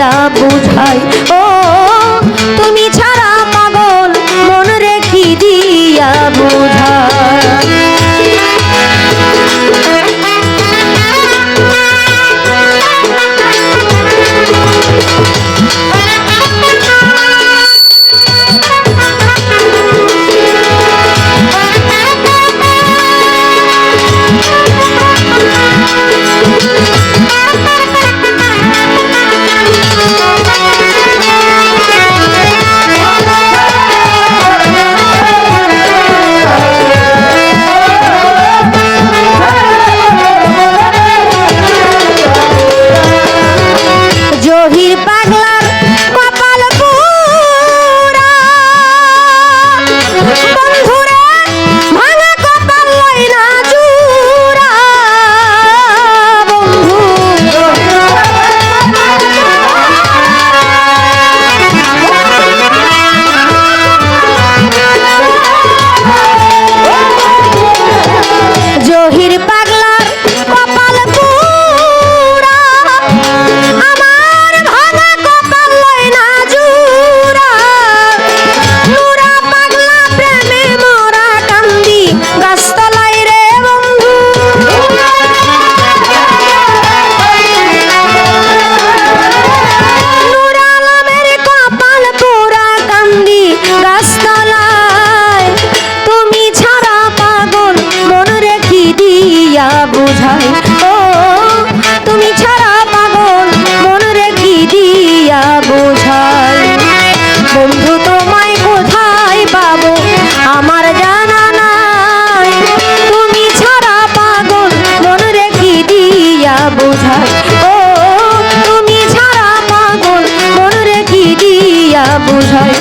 দিয়া বোঝায়। ও তুমি ছাড়া পাগল মন রেখি দিয়া বোঝায়?